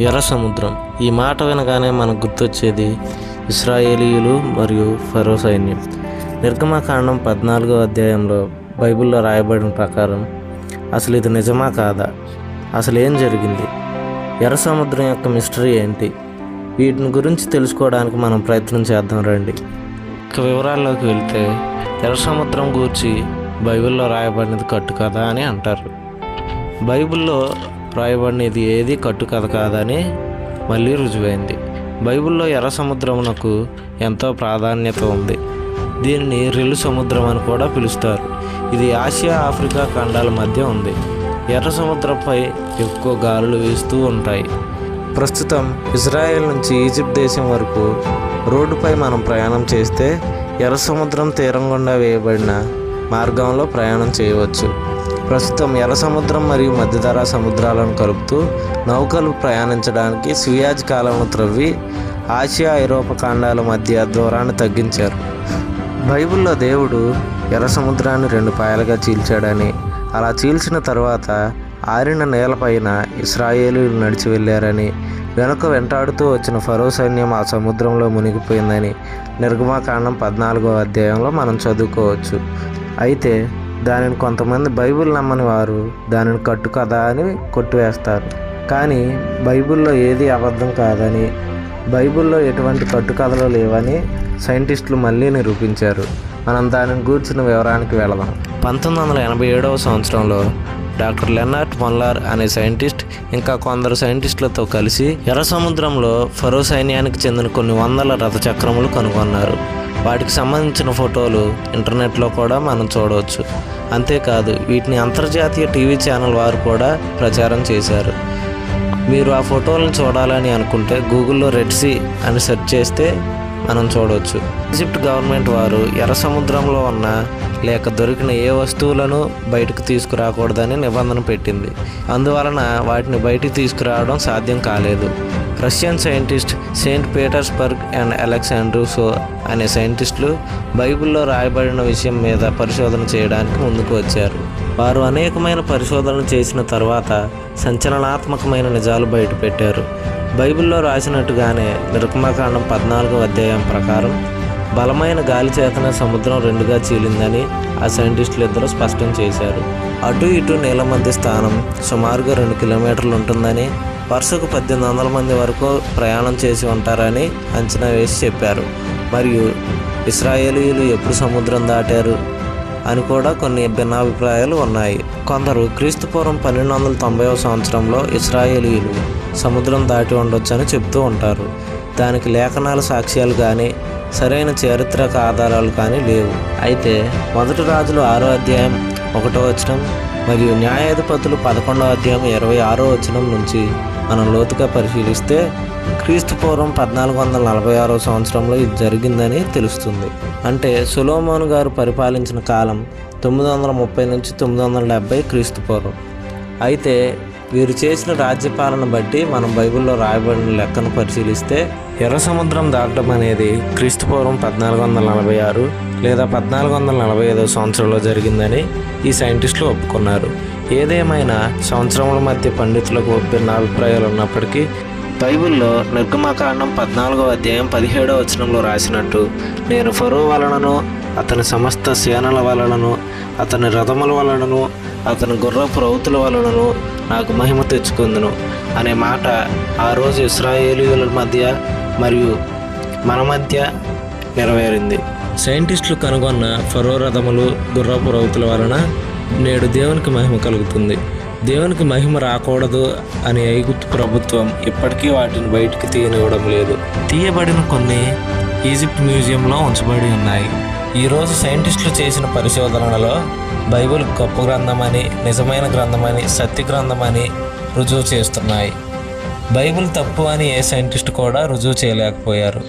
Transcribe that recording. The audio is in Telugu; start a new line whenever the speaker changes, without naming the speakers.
ఎర్ర సముద్రం. ఈ మాట వినగానే మనకు గుర్తొచ్చేది ఇస్రాయేలీయులు మరియు ఫరో సైన్యం. నిర్గమకాండం పద్నాలుగో అధ్యాయంలో బైబిల్లో రాయబడిన ప్రకారం అసలు ఇది నిజమా కాదా? అసలు ఏం జరిగింది? ఎర్ర సముద్రం యొక్క మిస్టరీ ఏంటి? వీటిని గురించి తెలుసుకోవడానికి మనం ప్రయత్నం చేద్దాం రండి. ఇక వివరాల్లోకి వెళ్తే ఎర్ర సముద్రం గూర్చి బైబిల్లో రాయబడినది కట్టు కదా అని అంటారు. బైబిల్లో రాయబడినది ఏది కట్టుకథ కాదని మళ్ళీ రుజువైంది. బైబిల్లో ఎర్ర సముద్రమునకు ఎంతో ప్రాధాన్యత ఉంది. దీనిని రెల్లు సముద్రం అని కూడా పిలుస్తారు. ఇది ఆసియా ఆఫ్రికా ఖండాల మధ్య ఉంది. ఎర్ర సముద్రంపై ఎక్కువ గాలులు వీస్తూ ఉంటాయి. ప్రస్తుతం ఇజ్రాయెల్ నుంచి ఈజిప్ట్ దేశం వరకు రోడ్డుపై మనం ప్రయాణం చేస్తే ఎర్ర సముద్రం తీరం గుండా వేయబడిన మార్గంలో ప్రయాణం చేయవచ్చు. ప్రస్తుతం ఎర్ర సముద్రం మరియు మధ్యధరా సముద్రాలను కలుపుతూ నౌకలు ప్రయాణించడానికి సుయాజ్ కాలంను త్రవ్వి ఆసియా ఐరోపా ఖండాల మధ్య దూరాన్ని తగ్గించారు. బైబిల్లో దేవుడు ఎర్ర సముద్రాన్ని రెండు పాయలుగా చీల్చాడని అలా చీల్చిన తర్వాత ఆరిన నేలపైన ఇస్రాయేలీలు నడిచి వెళ్ళారని వెనుక వెంటాడుతూ వచ్చిన ఫరో సైన్యం ఆ సముద్రంలో మునిగిపోయిందని నిర్గమాకాండం పద్నాలుగో అధ్యాయంలో మనం చదువుకోవచ్చు. అయితే దానిని కొంతమంది బైబిల్ నమ్మని వారు దానిని కట్టు కదా అని కొట్టివేస్తారు. కానీ బైబిల్లో ఏది అబద్ధం కాదని బైబిల్లో ఎటువంటి కట్టుకథలు లేవని సైంటిస్టులు మళ్ళీ నిరూపించారు. మనం దానిని గూర్చిన వివరానికి వెళదాం. పంతొమ్మిది వందల ఎనభై ఏడవ సంవత్సరంలో డాక్టర్ లెనార్ట్ మొల్లార్ అనే సైంటిస్ట్ ఇంకా కొందరు సైంటిస్టులతో కలిసి ఎర్ర సముద్రంలో ఫరో సైన్యానికి చెందిన కొన్ని వందల రథచక్రములు కనుగొన్నారు. వాటికి సంబంధించిన ఫోటోలు ఇంటర్నెట్లో కూడా మనం చూడవచ్చు. అంతేకాదు వీటిని అంతర్జాతీయ టీవీ ఛానల్ వారు కూడా ప్రచారం చేశారు. మీరు ఆ ఫోటోలను చూడాలని అనుకుంటే గూగుల్లో రెడ్ సీ అని సెర్చ్ చేస్తే మనం చూడవచ్చు ఈజిప్ట్ గవర్నమెంట్ వారు ఎర్ర సముద్రంలో ఉన్న లేక దొరికిన ఏ వస్తువులను బయటకు తీసుకురాకూడదని నిబంధన పెట్టింది. అందువలన వాటిని బయటికి తీసుకురావడం సాధ్యం కాలేదు. Russian scientist Saint Petersburg and అలెగ్జాండ్రూసో అనే సైంటిస్టులు బైబిల్లో రాయబడిన విషయం మీద పరిశోధన చేయడానికి ముందుకు వచ్చారు. వారు అనేకమైన పరిశోధనలు చేసిన తర్వాత సంచలనాత్మకమైన నిజాలు బయటపెట్టారు. బైబిల్లో రాసినట్టుగానే నిర్గమకాండం పద్నాలుగో అధ్యాయం ప్రకారం బలమైన గాలి చేతన సముద్రం రెండుగా చీలిందని ఆ సైంటిస్టులు ఇద్దరు స్పష్టం చేశారు. అటు ఇటు నీలమంది మధ్య స్థానం సుమారుగా రెండు కిలోమీటర్లు ఉంటుందని వరుసకు పద్దెనిమిది వందల మంది వరకు ప్రయాణం చేసి ఉంటారని అంచనా వేసి చెప్పారు. మరియు ఇస్రాయేలీయులు ఎప్పుడు సముద్రం దాటారు అని కూడా కొన్ని భిన్నాభిప్రాయాలు ఉన్నాయి. కొందరు క్రీస్తుపూర్వం పన్నెండు వందల తొంభైవ సంవత్సరంలో ఇస్రాయేలీయులు సముద్రం దాటి ఉండొచ్చని చెప్తూ ఉంటారు. దానికి లేఖనాల సాక్ష్యాలు కానీ సరైన చారిత్రక ఆధారాలు కానీ లేవు. అయితే మొదటి రాజులు ఆరో అధ్యాయం ఒకటో వచనం మరియు న్యాయాధిపతులు పదకొండవ అధ్యాయం ఇరవై ఆరో వచనం నుంచి మనం లోతుగా పరిశీలిస్తే క్రీస్తు పూర్వం పద్నాలుగు వందల నలభై ఆరో సంవత్సరంలో ఇది జరిగిందని తెలుస్తుంది. అంటే సులోమోను గారు పరిపాలించిన కాలం తొమ్మిది వందల ముప్పై నుంచి తొమ్మిది వందల డెబ్బై క్రీస్తు పూర్వం. అయితే వీరు చేసిన రాజ్యపాలన బట్టి మనం బైబిల్లో రాయబడిన లెక్కను పరిశీలిస్తే ఎర్ర సముద్రం దాటడం అనేది క్రీస్తుపూర్వం పద్నాలుగు వందల నలభై ఆరు లేదా పద్నాలుగు వందల నలభై ఐదో సంవత్సరంలో జరిగిందని ఈ సైంటిస్టులు ఒప్పుకున్నారు. ఏదేమైనా సంవత్సరముల మధ్య పండితులకు ఒప్పిన అభిప్రాయాలు ఉన్నప్పటికీ బైబిల్లో నిర్గమకాండం పద్నాలుగో అధ్యాయం పదిహేడో వచనంలో రాసినట్టు నేను ఫరో వలనను అతని సమస్త సేనల వలనను అతని రథముల వలనను అతని గుర్రపు రౌతుల వలనను నాకు మహిమ తెచ్చుకుందును అనే మాట ఆ రోజు ఇస్రాయేలీల మధ్య మరియు మన మధ్య నెరవేరింది. సైంటిస్టులు కనుగొన్న ఫరో రథములు గుర్రపు రౌతుల వలన నేడు దేవునికి మహిమ కలుగుతుంది. దేవునికి మహిమ రాకూడదు అని ఐగుప్తు ప్రభుత్వం ఇప్పటికీ వాటిని బయటికి తీయనివ్వడం లేదు. తీయబడిన కొన్ని ఈజిప్ట్ మ్యూజియంలో ఉంచబడి ఉన్నాయి. ఈరోజు సైంటిస్టులు చేసిన పరిశోధనలలో బైబిల్ గొప్ప గ్రంథమని నిజమైన గ్రంథమని సత్య గ్రంథమని రుజువు చేస్తున్నాయి. బైబిల్ తప్పు అని ఏ సైంటిస్ట్ కూడా రుజువు చేయలేకపోయారు.